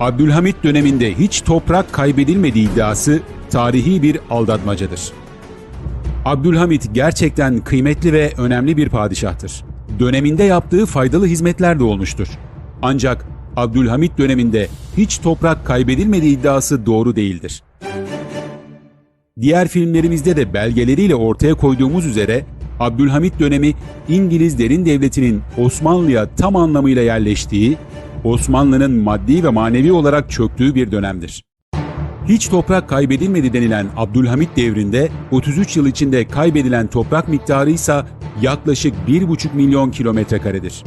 Abdülhamit döneminde hiç toprak kaybedilmediği iddiası tarihi bir aldatmacadır. Abdülhamit gerçekten kıymetli ve önemli bir padişahtır. Döneminde yaptığı faydalı hizmetler de olmuştur. Ancak Abdülhamit döneminde hiç toprak kaybedilmediği iddiası doğru değildir. Diğer filmlerimizde de belgeleriyle ortaya koyduğumuz üzere Abdülhamit dönemi İngiliz derin devletinin Osmanlı'ya tam anlamıyla yerleştiği, Osmanlı'nın maddi ve manevi olarak çöktüğü bir dönemdir. Hiç toprak kaybedilmedi denilen Abdülhamit devrinde 33 yıl içinde kaybedilen toprak miktarı ise yaklaşık 1,5 milyon kilometre karedir.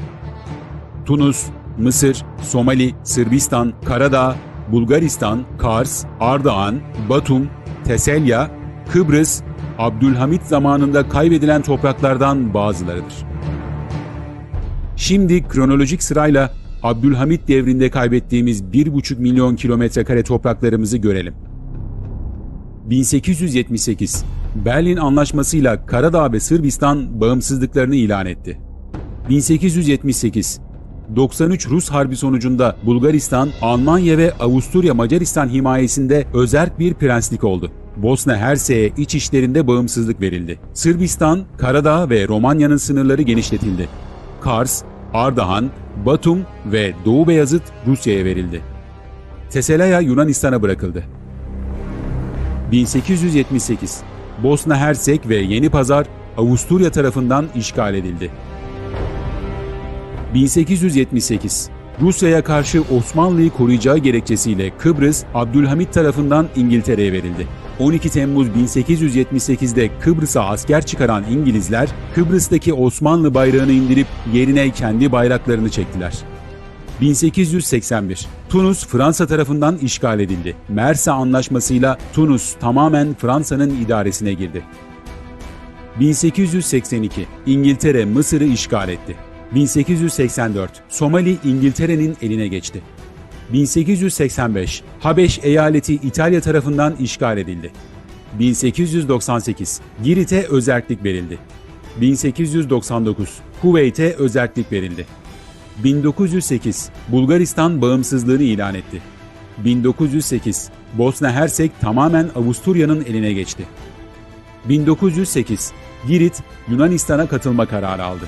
Tunus, Mısır, Somali, Sırbistan, Karadağ, Bulgaristan, Kars, Ardahan, Batum, Teselya, Kıbrıs, Abdülhamit zamanında kaybedilen topraklardan bazılarıdır. Şimdi kronolojik sırayla Abdülhamit devrinde kaybettiğimiz 1,5 milyon kilometre kare topraklarımızı görelim. 1878 Berlin Anlaşması'yla Karadağ ve Sırbistan bağımsızlıklarını ilan etti. 1878 93 Rus Harbi sonucunda Bulgaristan, Almanya ve Avusturya Macaristan himayesinde özerk bir prenslik oldu. Bosna Hersek'e iç işlerinde bağımsızlık verildi. Sırbistan, Karadağ ve Romanya'nın sınırları genişletildi. Kars, Ardahan, Batum ve Doğu Beyazıt Rusya'ya verildi. Teselaya Yunanistan'a bırakıldı. 1878 Bosna Hersek ve Yeni Pazar Avusturya tarafından işgal edildi. 1878 Rusya'ya karşı Osmanlı'yı koruyacağı gerekçesiyle Kıbrıs Abdülhamit tarafından İngiltere'ye verildi. 12 Temmuz 1878'de Kıbrıs'a asker çıkaran İngilizler Kıbrıs'taki Osmanlı bayrağını indirip yerine kendi bayraklarını çektiler. 1881 Tunus Fransa tarafından işgal edildi. Mersa Anlaşması'yla Tunus tamamen Fransa'nın idaresine girdi. 1882 İngiltere Mısır'ı işgal etti. 1884 Somali İngiltere'nin eline geçti. 1885 Habeş eyaleti İtalya tarafından işgal edildi. 1898 Girit'e özerklik verildi. 1899 Kuveyt'e özerklik verildi. 1908 Bulgaristan bağımsızlığını ilan etti. 1908 Bosna Hersek tamamen Avusturya'nın eline geçti. 1908 Girit Yunanistan'a katılma kararı aldı.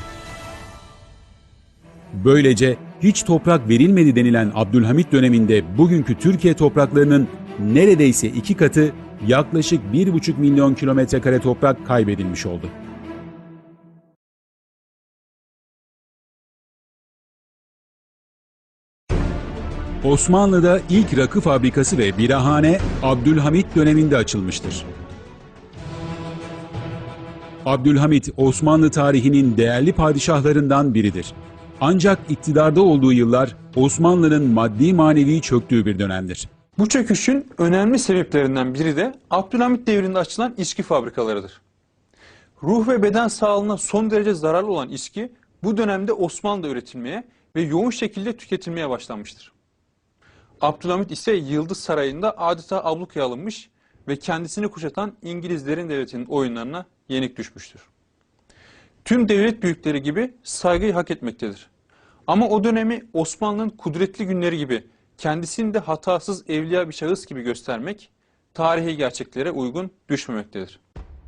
Böylece hiç toprak verilmedi denilen Abdülhamit döneminde bugünkü Türkiye topraklarının neredeyse iki katı yaklaşık 1,5 milyon kilometre kare toprak kaybedilmiş oldu. Osmanlı'da ilk rakı fabrikası ve birahane Abdülhamit döneminde açılmıştır. Abdülhamit Osmanlı tarihinin değerli padişahlarından biridir. Ancak iktidarda olduğu yıllar Osmanlı'nın maddi manevi çöktüğü bir dönemdir. Bu çöküşün önemli sebeplerinden biri de Abdülhamit devrinde açılan içki fabrikalarıdır. Ruh ve beden sağlığına son derece zararlı olan içki bu dönemde Osmanlı'da üretilmeye ve yoğun şekilde tüketilmeye başlanmıştır. Abdülhamit ise Yıldız Sarayı'nda adeta ablukaya alınmış ve kendisini kuşatan İngilizlerin devletinin oyunlarına yenik düşmüştür. Tüm devlet büyükleri gibi saygıyı hak etmektedir. Ama o dönemi Osmanlı'nın kudretli günleri gibi kendisini de hatasız evliya bir şahıs gibi göstermek tarihi gerçeklere uygun düşmemektedir.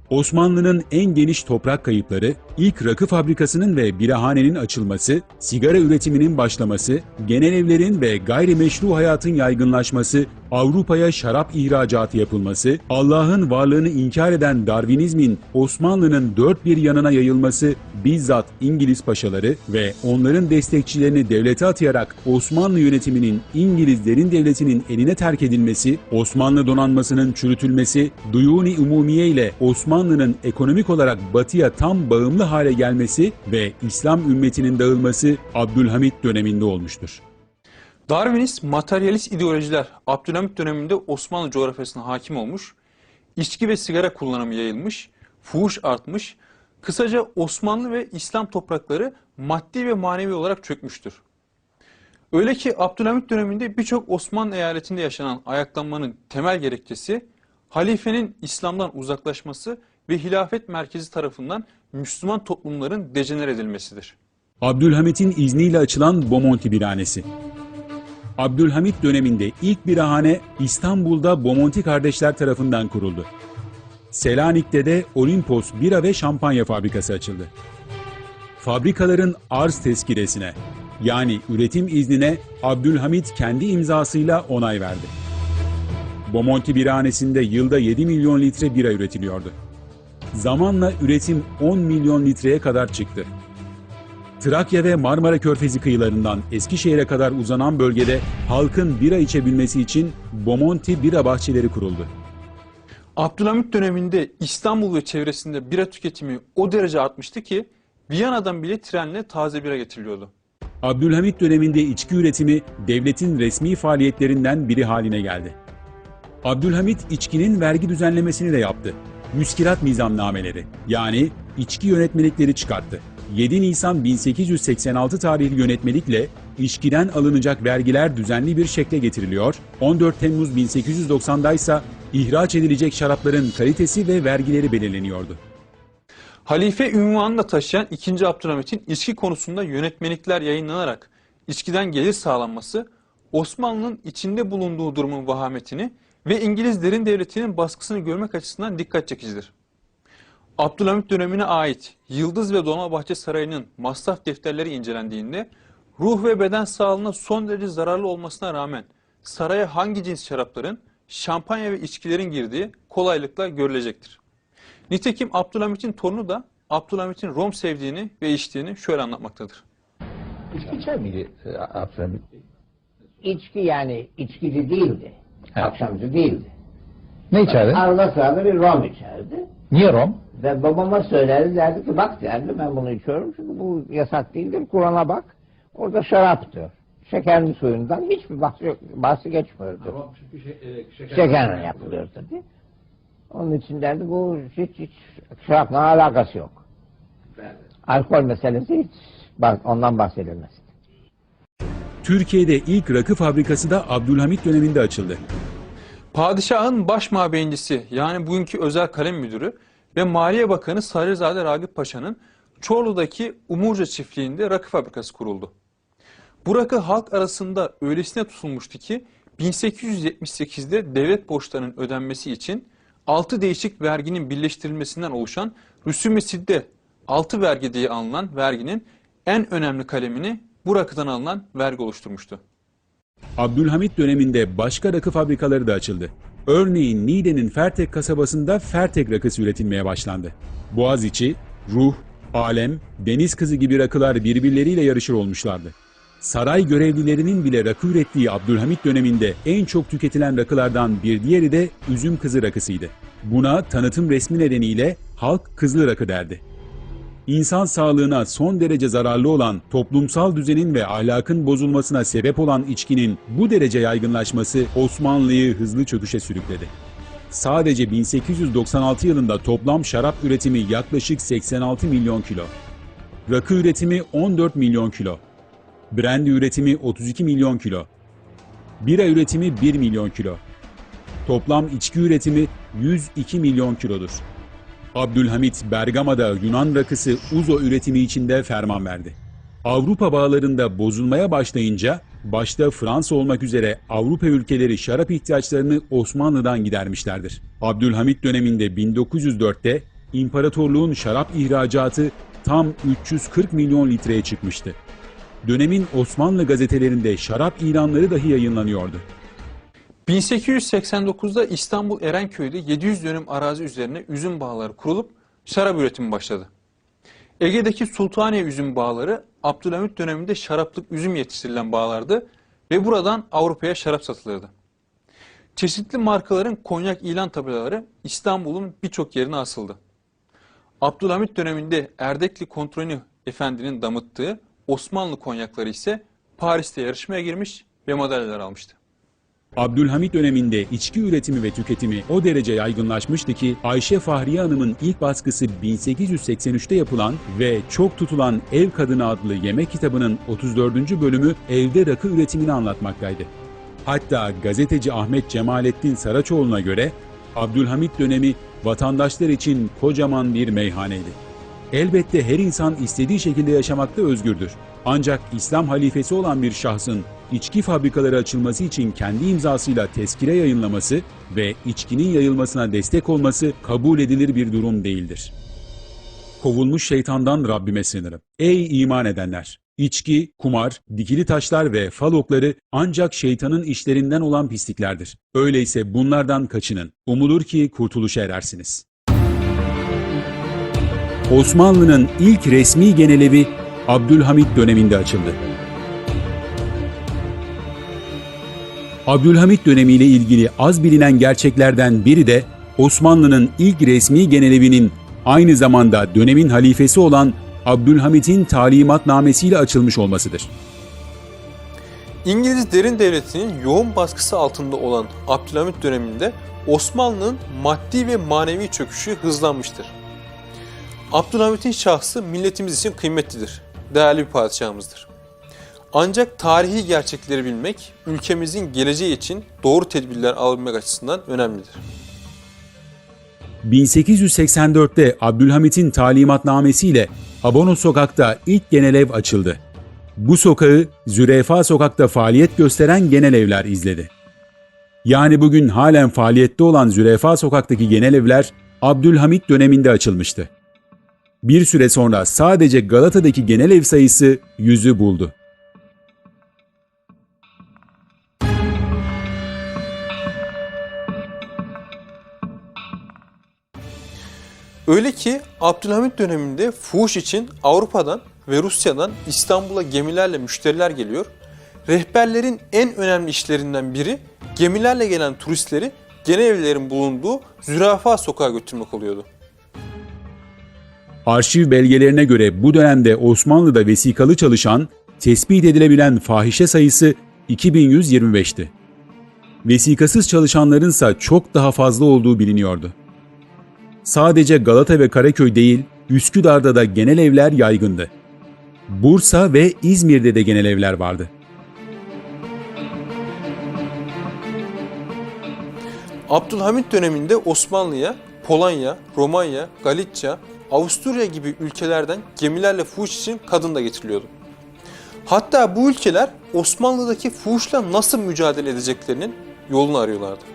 Osmanlı'nın en geniş toprak kayıpları, ilk rakı fabrikasının ve birahanenin açılması, sigara üretiminin başlaması, genel evlerin ve gayrimeşru hayatın yaygınlaşması, Avrupa'ya şarap ihracatı yapılması, Allah'ın varlığını inkar eden Darwinizmin Osmanlı'nın dört bir yanına yayılması, bizzat İngiliz paşaları ve onların destekçilerini devlete atayarak Osmanlı yönetiminin İngilizlerin devletinin eline terk edilmesi, Osmanlı donanmasının çürütülmesi, Duyuni Umumiye ile Osmanlı'nın ekonomik olarak batıya tam bağımlı hale gelmesi ve İslam ümmetinin dağılması Abdülhamit döneminde olmuştur. Darwinist, materyalist ideolojiler Abdülhamit döneminde Osmanlı coğrafyasına hakim olmuş, içki ve sigara kullanımı yayılmış, fuhuş artmış, kısaca Osmanlı ve İslam toprakları maddi ve manevi olarak çökmüştür. Öyle ki Abdülhamit döneminde birçok Osmanlı eyaletinde yaşanan ayaklanmanın temel gerekçesi halifenin İslam'dan uzaklaşması ve hilafet merkezi tarafından Müslüman toplumların dejener edilmesidir. Abdülhamit'in izniyle açılan Bomonti Birhanesi. Abdülhamit döneminde ilk birahane İstanbul'da Bomonti kardeşler tarafından kuruldu. Selanik'te de Olimpos bira ve şampanya fabrikası açıldı. Fabrikaların arz tezkiresine yani üretim iznine Abdülhamit kendi imzasıyla onay verdi. Bomonti birahanesinde yılda 7 milyon litre bira üretiliyordu. Zamanla üretim 10 milyon litreye kadar çıktı. Trakya ve Marmara Körfezi kıyılarından Eskişehir'e kadar uzanan bölgede halkın bira içebilmesi için Bomonti bira bahçeleri kuruldu. Abdülhamit döneminde İstanbul ve çevresinde bira tüketimi o derece artmıştı ki Viyana'dan bile trenle taze bira getiriliyordu. Abdülhamit döneminde içki üretimi devletin resmi faaliyetlerinden biri haline geldi. Abdülhamit içkinin vergi düzenlemesini de yaptı. Müskirat nizamnameleri yani içki yönetmelikleri çıkarttı. 7 Nisan 1886 tarihli yönetmelikle içkiden alınacak vergiler düzenli bir şekle getiriliyor. 14 Temmuz 1890'da ise ihraç edilecek şarapların kalitesi ve vergileri belirleniyordu. Halife ünvanını taşıyan 2. Abdülhamit'in içki konusunda yönetmelikler yayınlanarak içkiden gelir sağlanması Osmanlı'nın içinde bulunduğu durumun vahametini ve İngilizlerin devletinin baskısını görmek açısından dikkat çekicidir. Abdülhamit dönemine ait Yıldız ve Dolmabahçe Sarayı'nın masraf defterleri incelendiğinde ruh ve beden sağlığına son derece zararlı olmasına rağmen saraya hangi cins şarapların, şampanya ve içkilerin girdiği kolaylıkla görülecektir. Nitekim Abdülhamit'in torunu da Abdülhamit'in Rom sevdiğini ve içtiğini şöyle anlatmaktadır. İçki içer miydi e, Abdülhamit? İçki yani içkici değildi. Akşamcı değildi. Ne içerdi? Arada sırada bir rom içerdi. Niye Rom? Ve babama söylerdi derdi ki bak derdi ben bunu içiyorum çünkü bu yasak değildir. Kur'an'a bak. Orada şaraptır. Şekerli suyundan hiçbir bahsi, yok, bahsi geçmiyordu. Şekerle yapılıyor tabii. Onun için derdi bu hiç hiç şarapla alakası yok. Alkol meselesi hiç ondan bahsedilmez. Türkiye'de ilk rakı fabrikası da Abdülhamit döneminde açıldı. Padişahın baş mabeyincisi yani bugünkü özel kalem müdürü ve Maliye Bakanı Sarızade Ragıp Paşa'nın Çorlu'daki Umurca çiftliğinde rakı fabrikası kuruldu. Bu rakı halk arasında öylesine tutulmuştu ki 1878'de devlet borçlarının ödenmesi için 6 değişik verginin birleştirilmesinden oluşan rüsum-i sidde 6 vergi diye anılan verginin en önemli kalemini bu rakıdan alınan vergi oluşturmuştu. Abdülhamit döneminde başka rakı fabrikaları da açıldı. Örneğin Niğde'nin Fertek kasabasında Fertek rakısı üretilmeye başlandı. Boğaziçi, Ruh, Alem, Deniz Kızı gibi rakılar birbirleriyle yarışır olmuşlardı. Saray görevlilerinin bile rakı ürettiği Abdülhamit döneminde en çok tüketilen rakılardan bir diğeri de üzüm kızı rakısıydı. Buna tanıtım resmi nedeniyle halk kızlı rakı derdi. İnsan sağlığına son derece zararlı olan, toplumsal düzenin ve ahlakın bozulmasına sebep olan içkinin bu derece yaygınlaşması Osmanlı'yı hızlı çöküşe sürükledi. Sadece 1896 yılında toplam şarap üretimi yaklaşık 86 milyon kilo. Rakı üretimi 14 milyon kilo. Brandy üretimi 32 milyon kilo. Bira üretimi 1 milyon kilo. Toplam içki üretimi 102 milyon kilodur. Abdülhamit Bergama'da Yunan rakısı Uzo üretimi içinde ferman verdi. Avrupa bağlarında bozulmaya başlayınca başta Fransa olmak üzere Avrupa ülkeleri şarap ihtiyaçlarını Osmanlı'dan gidermişlerdir. Abdülhamit döneminde 1904'te imparatorluğun şarap ihracatı tam 340 milyon litreye çıkmıştı. Dönemin Osmanlı gazetelerinde şarap ilanları dahi yayınlanıyordu. 1889'da İstanbul Erenköy'de 700 dönüm arazi üzerine üzüm bağları kurulup şarap üretimi başladı. Ege'deki Sultaniye üzüm bağları Abdülhamit döneminde şaraplık üzüm yetiştirilen bağlardı ve buradan Avrupa'ya şarap satılırdı. Çeşitli markaların konyak ilan tabelaları İstanbul'un birçok yerine asıldı. Abdülhamit döneminde Erdekli Kontrolü Efendi'nin damıttığı Osmanlı konyakları ise Paris'te yarışmaya girmiş ve madalyalar almıştı. Abdülhamit döneminde içki üretimi ve tüketimi o derece yaygınlaşmıştı ki Ayşe Fahriye Hanım'ın ilk baskısı 1883'te yapılan ve çok tutulan Ev Kadını adlı yemek kitabının 34. bölümü evde rakı üretimini anlatmaktaydı. Hatta gazeteci Ahmet Cemalettin Saraçoğlu'na göre Abdülhamit dönemi vatandaşlar için kocaman bir meyhaneydi. Elbette her insan istediği şekilde yaşamakta özgürdür. Ancak İslam halifesi olan bir şahsın içki fabrikaları açılması için kendi imzasıyla tezkire yayınlaması ve içkinin yayılmasına destek olması kabul edilir bir durum değildir. Kovulmuş şeytandan Rabbime sığınırım. Ey iman edenler! İçki, kumar, dikili taşlar ve fal okları ancak şeytanın işlerinden olan pisliklerdir. Öyleyse bunlardan kaçının. Umulur ki kurtuluşa erersiniz. Osmanlı'nın ilk resmi genelevi Abdülhamit döneminde açıldı. Abdülhamit dönemiyle ilgili az bilinen gerçeklerden biri de Osmanlı'nın ilk resmi genelevinin aynı zamanda dönemin halifesi olan Abdülhamit'in talimatnamesiyle açılmış olmasıdır. İngiliz derin devletinin yoğun baskısı altında olan Abdülhamit döneminde Osmanlı'nın maddi ve manevi çöküşü hızlanmıştır. Abdülhamit'in şahsı milletimiz için kıymetlidir, değerli bir padişahımızdır. Ancak tarihi gerçekleri bilmek, ülkemizin geleceği için doğru tedbirler alabilmek açısından önemlidir. 1884'te Abdülhamit'in talimatnamesiyle Abono Sokak'ta ilk genel ev açıldı. Bu sokağı Zürefa Sokak'ta faaliyet gösteren genel evler izledi. Yani bugün halen faaliyette olan Zürefa Sokak'taki genel evler Abdülhamit döneminde açılmıştı. Bir süre sonra sadece Galata'daki genel ev sayısı yüzü buldu. Öyle ki Abdülhamit döneminde fuhuş için Avrupa'dan ve Rusya'dan İstanbul'a gemilerle müşteriler geliyor. Rehberlerin en önemli işlerinden biri gemilerle gelen turistleri genel evlerin bulunduğu Zürafa Sokağa götürmek oluyordu. Arşiv belgelerine göre bu dönemde Osmanlı'da vesikalı çalışan, tespit edilebilen fahişe sayısı 2125'ti. Vesikasız çalışanlarınsa çok daha fazla olduğu biliniyordu. Sadece Galata ve Karaköy değil, Üsküdar'da da genel evler yaygındı. Bursa ve İzmir'de de genel evler vardı. Abdülhamit döneminde Osmanlı'ya Polonya, Romanya, Galicia, Avusturya gibi ülkelerden gemilerle fuhuş için kadın da getiriliyordu. Hatta bu ülkeler Osmanlı'daki fuhuşla nasıl mücadele edeceklerinin yolunu arıyorlardı.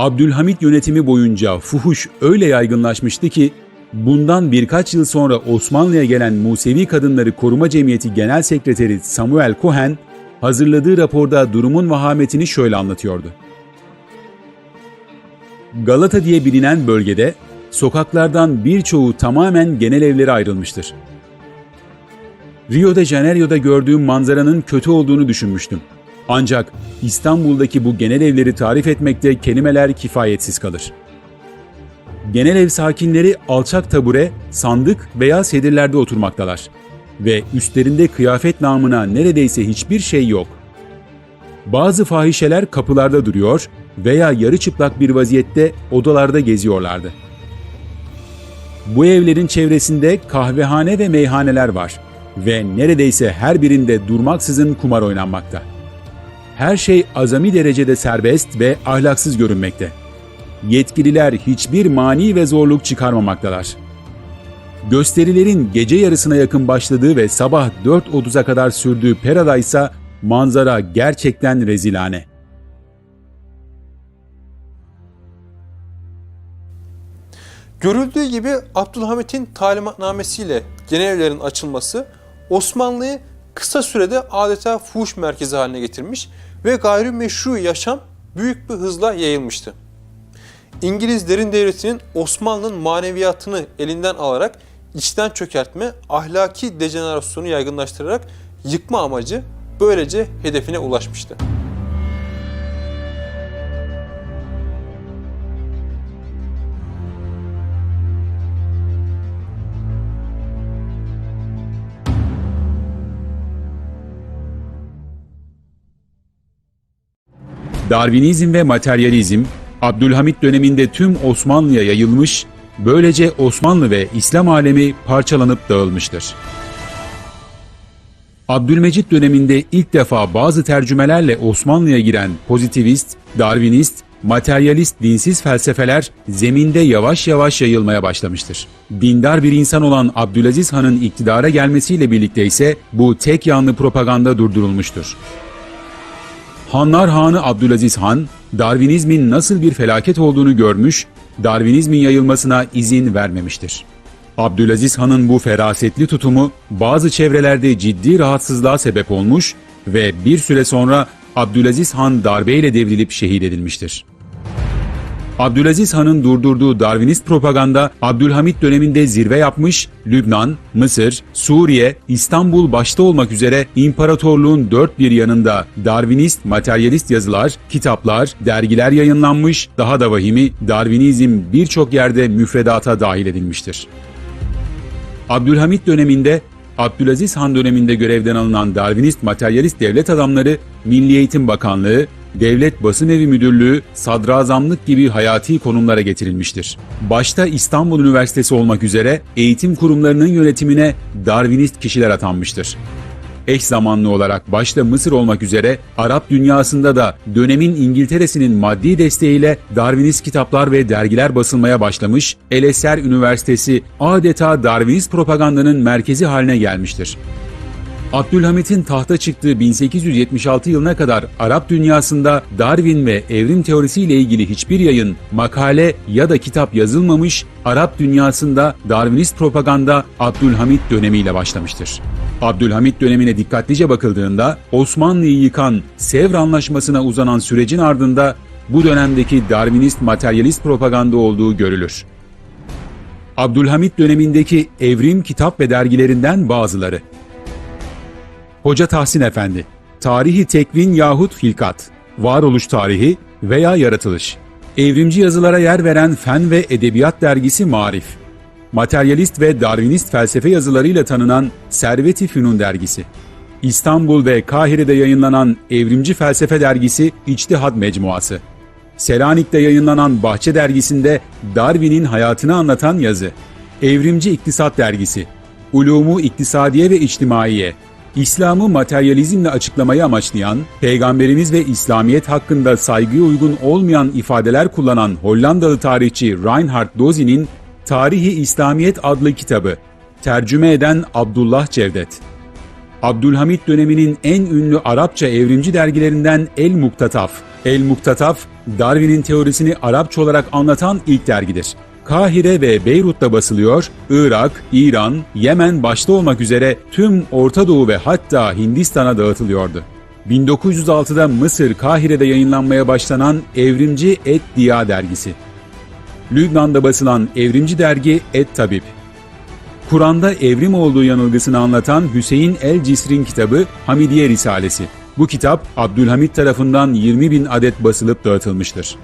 Abdülhamit yönetimi boyunca fuhuş öyle yaygınlaşmıştı ki bundan birkaç yıl sonra Osmanlı'ya gelen Musevi Kadınları Koruma Cemiyeti Genel Sekreteri Samuel Cohen hazırladığı raporda durumun vahametini şöyle anlatıyordu. Galata diye bilinen bölgede sokaklardan birçoğu tamamen genel evlere ayrılmıştır. Rio de Janeiro'da gördüğüm manzaranın kötü olduğunu düşünmüştüm. Ancak İstanbul'daki bu genel evleri tarif etmekte kelimeler kifayetsiz kalır. Genel ev sakinleri alçak tabure, sandık veya sedirlerde oturmaktalar ve üstlerinde kıyafet namına neredeyse hiçbir şey yok. Bazı fahişeler kapılarda duruyor veya yarı çıplak bir vaziyette odalarda geziyorlardı. Bu evlerin çevresinde kahvehane ve meyhaneler var ve neredeyse her birinde durmaksızın kumar oynanmakta. Her şey azami derecede serbest ve ahlaksız görünmekte. Yetkililer hiçbir mani ve zorluk çıkarmamaktalar. Gösterilerin gece yarısına yakın başladığı ve sabah 4.30'a kadar sürdüğü Pera'da ise manzara gerçekten rezilane. Görüldüğü gibi Abdülhamit'in talimatnamesiyle genel evlerin açılması Osmanlı'yı kısa sürede adeta fuhuş merkezi haline getirmiş ve gayrimeşru yaşam büyük bir hızla yayılmıştı. İngiliz derin devletinin Osmanlı'nın maneviyatını elinden alarak içten çökertme, ahlaki dejenerasyonu yaygınlaştırarak yıkma amacı böylece hedefine ulaşmıştı. Darwinizm ve materyalizm, Abdülhamit döneminde tüm Osmanlı'ya yayılmış, böylece Osmanlı ve İslam alemi parçalanıp dağılmıştır. Abdülmecit döneminde ilk defa bazı tercümelerle Osmanlı'ya giren pozitivist, Darwinist, materyalist dinsiz felsefeler zeminde yavaş yavaş yayılmaya başlamıştır. Dindar bir insan olan Abdülaziz Han'ın iktidara gelmesiyle birlikte ise bu tek yanlı propaganda durdurulmuştur. Hanlar Hanı Abdülaziz Han, Darwinizmin nasıl bir felaket olduğunu görmüş, Darwinizmin yayılmasına izin vermemiştir. Abdülaziz Han'ın bu ferasetli tutumu bazı çevrelerde ciddi rahatsızlığa sebep olmuş ve bir süre sonra Abdülaziz Han darbeyle devrilip şehit edilmiştir. Abdülaziz Han'ın durdurduğu Darwinist propaganda Abdülhamit döneminde zirve yapmış, Lübnan, Mısır, Suriye, İstanbul başta olmak üzere imparatorluğun dört bir yanında Darwinist, materyalist yazılar, kitaplar, dergiler yayınlanmış, daha da vahimi Darwinizm birçok yerde müfredata dahil edilmiştir. Abdülhamit döneminde Abdülaziz Han döneminde görevden alınan Darwinist materyalist devlet adamları Milli Eğitim Bakanlığı, Devlet Basın Evi Müdürlüğü, sadrazamlık gibi hayati konumlara getirilmiştir. Başta İstanbul Üniversitesi olmak üzere eğitim kurumlarının yönetimine Darwinist kişiler atanmıştır. Eş zamanlı olarak başta Mısır olmak üzere Arap dünyasında da dönemin İngiltere'sinin maddi desteğiyle Darwinist kitaplar ve dergiler basılmaya başlamış, El Eser Üniversitesi adeta Darwinist propagandanın merkezi haline gelmiştir. Abdülhamit'in tahta çıktığı 1876 yılına kadar Arap dünyasında Darwin ve evrim teorisiyle ilgili hiçbir yayın, makale ya da kitap yazılmamış, Arap dünyasında Darwinist propaganda Abdülhamit dönemiyle başlamıştır. Abdülhamit dönemine dikkatlice bakıldığında Osmanlı'yı yıkan Sevr Anlaşması'na uzanan sürecin ardında bu dönemdeki Darwinist materyalist propaganda olduğu görülür. Abdülhamit dönemindeki evrim kitap ve dergilerinden bazıları. Hoca Tahsin Efendi, Tarihi Tekvin yahut Hilkat, Varoluş Tarihi veya Yaratılış, Evrimci yazılara yer veren Fen ve Edebiyat dergisi Marif, Materyalist ve Darwinist felsefe yazılarıyla tanınan Servet-i Fünun dergisi, İstanbul ve Kahire'de yayınlanan Evrimci Felsefe dergisi İçtihad Mecmuası, Selanik'te yayınlanan Bahçe dergisinde Darwin'in hayatını anlatan yazı, Evrimci İktisat dergisi, Ulumu İktisadiye ve İçtimaiye, İslam'ı materyalizmle açıklamayı amaçlayan, Peygamberimiz ve İslamiyet hakkında saygıya uygun olmayan ifadeler kullanan Hollandalı tarihçi Reinhard Dozi'nin Tarihi İslamiyet adlı kitabı, tercüme eden Abdullah Cevdet. Abdülhamit döneminin en ünlü Arapça evrimci dergilerinden El Muktataf. El Muktataf, Darwin'in teorisini Arapça olarak anlatan ilk dergidir. Kahire ve Beyrut'ta basılıyor, Irak, İran, Yemen başta olmak üzere tüm Orta Doğu ve hatta Hindistan'a dağıtılıyordu. 1906'da Mısır Kahire'de yayınlanmaya başlanan Evrimci Et Diya dergisi. Lübnan'da basılan evrimci dergi Et Tabip. Kur'an'da evrim olduğu yanılgısını anlatan Hüseyin El Cisrin kitabı Hamidiye Risalesi. Bu kitap Abdülhamit tarafından 20 bin adet basılıp dağıtılmıştır.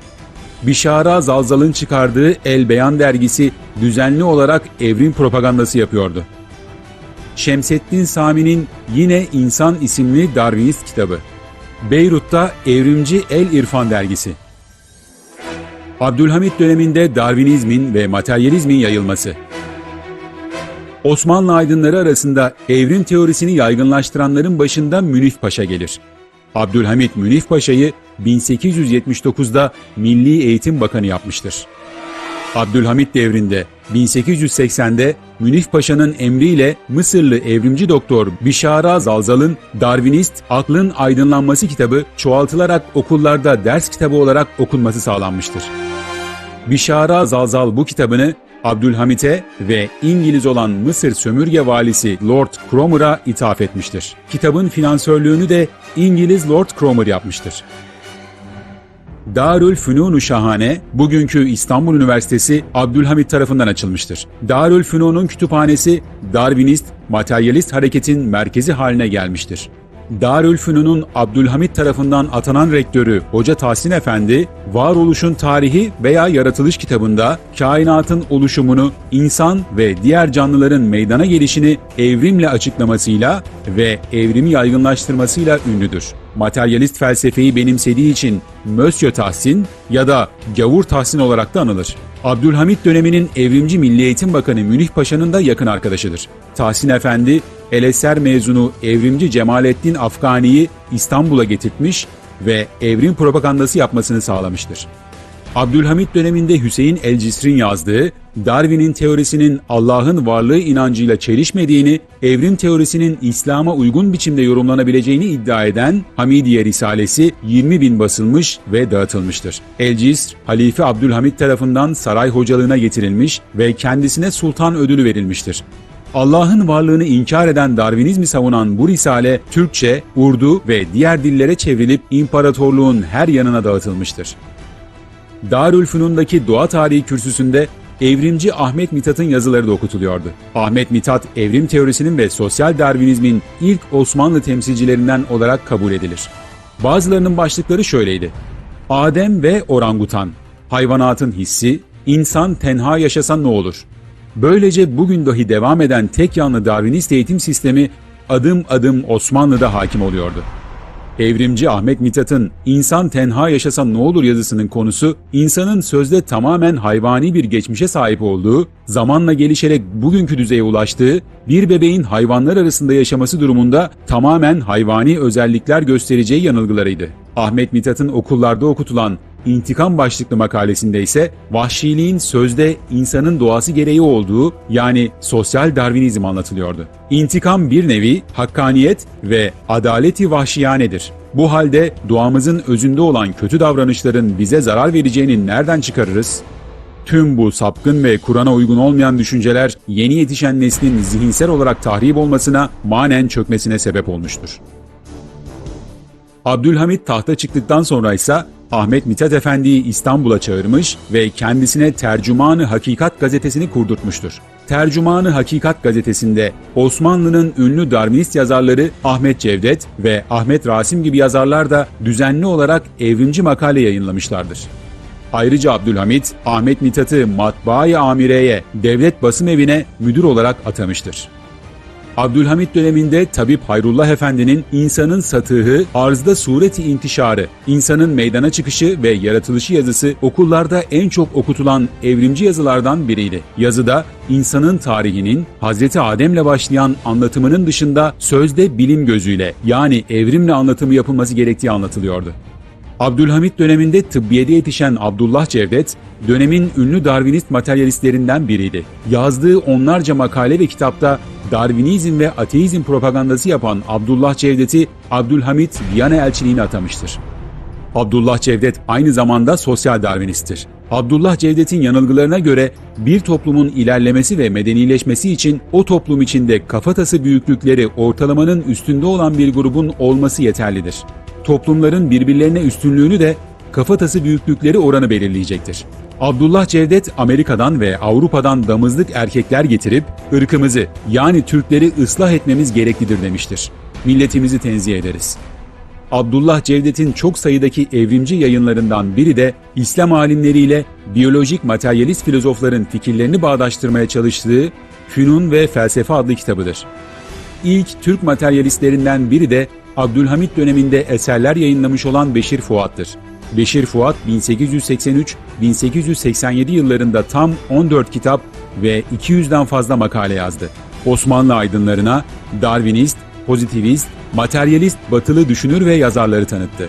Bişara Zalzal'ın çıkardığı El Beyan dergisi düzenli olarak evrim propagandası yapıyordu. Şemseddin Sami'nin yine İnsan isimli Darwinist kitabı. Beyrut'ta Evrimci El İrfan dergisi. Abdülhamit döneminde Darwinizmin ve materyalizmin yayılması. Osmanlı aydınları arasında evrim teorisini yaygınlaştıranların başında Münif Paşa gelir. Abdülhamit Münif Paşa'yı 1879'da Milli Eğitim Bakanı yapmıştır. Abdülhamit devrinde 1880'de Münif Paşa'nın emriyle Mısırlı evrimci doktor Bişara Zalzal'ın Darwinist Aklın Aydınlanması kitabı çoğaltılarak okullarda ders kitabı olarak okunması sağlanmıştır. Bişara Zalzal bu kitabını Abdülhamit'e ve İngiliz olan Mısır sömürge valisi Lord Cromer'a ithaf etmiştir. Kitabın finansörlüğünü de İngiliz Lord Cromer yapmıştır. Darül Fünun-u Şahane, bugünkü İstanbul Üniversitesi Abdülhamit tarafından açılmıştır. Darül Fünun'un kütüphanesi Darwinist, materyalist hareketin merkezi haline gelmiştir. Darülfünun'un Abdülhamit tarafından atanan rektörü Hoca Tahsin Efendi, Varoluşun Tarihi veya Yaratılış kitabında kainatın oluşumunu, insan ve diğer canlıların meydana gelişini evrimle açıklamasıyla ve evrimi yaygınlaştırmasıyla ünlüdür. Materyalist felsefeyi benimsediği için Monsieur Tahsin ya da Gavur Tahsin olarak da anılır. Abdülhamit döneminin evrimci Milli Eğitim Bakanı Münih Paşa'nın da yakın arkadaşıdır. Tahsin Efendi, El Eser mezunu evrimci Cemalettin Afgani'yi İstanbul'a getirtmiş ve evrim propagandası yapmasını sağlamıştır. Abdülhamit döneminde Hüseyin el-Cisr'in yazdığı, Darwin'in teorisinin Allah'ın varlığı inancıyla çelişmediğini, evrim teorisinin İslam'a uygun biçimde yorumlanabileceğini iddia eden Hamidiye Risalesi 20 bin basılmış ve dağıtılmıştır. El-Cisr, Halife Abdülhamit tarafından saray hocalığına getirilmiş ve kendisine sultan ödülü verilmiştir. Allah'ın varlığını inkar eden Darwinizmi savunan bu risale Türkçe, Urdu ve diğer dillere çevrilip imparatorluğun her yanına dağıtılmıştır. Darülfünun'daki doğa tarihi kürsüsünde evrimci Ahmet Mithat'ın yazıları da okutuluyordu. Ahmet Mithat, evrim teorisinin ve sosyal Darwinizmin ilk Osmanlı temsilcilerinden olarak kabul edilir. Bazılarının başlıkları şöyleydi. Adem ve orangutan, hayvanatın hissi, insan tenha yaşasa ne olur? Böylece bugün dahi devam eden tek yanlı Darwinist eğitim sistemi adım adım Osmanlı'da hakim oluyordu. Evrimci Ahmet Mithat'ın İnsan Tenha Yaşasa Ne Olur yazısının konusu, insanın sözde tamamen hayvani bir geçmişe sahip olduğu, zamanla gelişerek bugünkü düzeye ulaştığı, bir bebeğin hayvanlar arasında yaşaması durumunda tamamen hayvani özellikler göstereceği yanılgılarıydı. Ahmet Mithat'ın okullarda okutulan İntikam başlıklı makalesinde ise vahşiliğin sözde insanın doğası gereği olduğu yani sosyal Darwinizm anlatılıyordu. İntikam bir nevi hakkaniyet ve adaleti vahşiyanedir. Bu halde doğamızın özünde olan kötü davranışların bize zarar vereceğini nereden çıkarırız? Tüm bu sapkın ve Kur'an'a uygun olmayan düşünceler yeni yetişen neslin zihinsel olarak tahrip olmasına, manen çökmesine sebep olmuştur. Abdülhamit tahta çıktıktan sonra ise Ahmet Mithat Efendi'yi İstanbul'a çağırmış ve kendisine Tercümanı Hakikat gazetesini kurdurtmuştur. Tercümanı Hakikat gazetesinde Osmanlı'nın ünlü Darwinist yazarları Ahmet Cevdet ve Ahmet Rasim gibi yazarlar da düzenli olarak evrimci makale yayınlamışlardır. Ayrıca Abdülhamit, Ahmet Mithat'ı Matbaa-i Amire'ye, devlet basım evine müdür olarak atamıştır. Abdülhamit döneminde Tabip Hayrullah Efendi'nin insanın satıhı, arzda sureti intişarı, insanın meydana çıkışı ve yaratılışı yazısı okullarda en çok okutulan evrimci yazılardan biriydi. Yazıda insanın tarihinin Hazreti Adem'le başlayan anlatımının dışında sözde bilim gözüyle yani evrimle anlatımı yapılması gerektiği anlatılıyordu. Abdülhamit döneminde tıbbiyede yetişen Abdullah Cevdet, dönemin ünlü Darwinist materyalistlerinden biriydi. Yazdığı onlarca makale ve kitapta Darwinizm ve ateizm propagandası yapan Abdullah Cevdet'i Abdülhamit Viyana elçiliğine atamıştır. Abdullah Cevdet aynı zamanda sosyal Darwinisttir. Abdullah Cevdet'in yanılgılarına göre bir toplumun ilerlemesi ve medenileşmesi için o toplum içinde kafatası büyüklükleri ortalamanın üstünde olan bir grubun olması yeterlidir. Toplumların birbirlerine üstünlüğünü de kafatası büyüklükleri oranı belirleyecektir. Abdullah Cevdet Amerika'dan ve Avrupa'dan damızlık erkekler getirip ırkımızı yani Türkleri ıslah etmemiz gereklidir demiştir. Milletimizi tenzih ederiz. Abdullah Cevdet'in çok sayıdaki evrimci yayınlarından biri de İslam alimleriyle biyolojik materyalist filozofların fikirlerini bağdaştırmaya çalıştığı Fünun ve Felsefe adlı kitabıdır. İlk Türk materyalistlerinden biri de Abdülhamit döneminde eserler yayınlamış olan Beşir Fuat'tır. Beşir Fuat 1883-1887 yıllarında tam 14 kitap ve 200'den fazla makale yazdı. Osmanlı aydınlarına Darwinist, pozitivist, materyalist batılı düşünür ve yazarları tanıttı.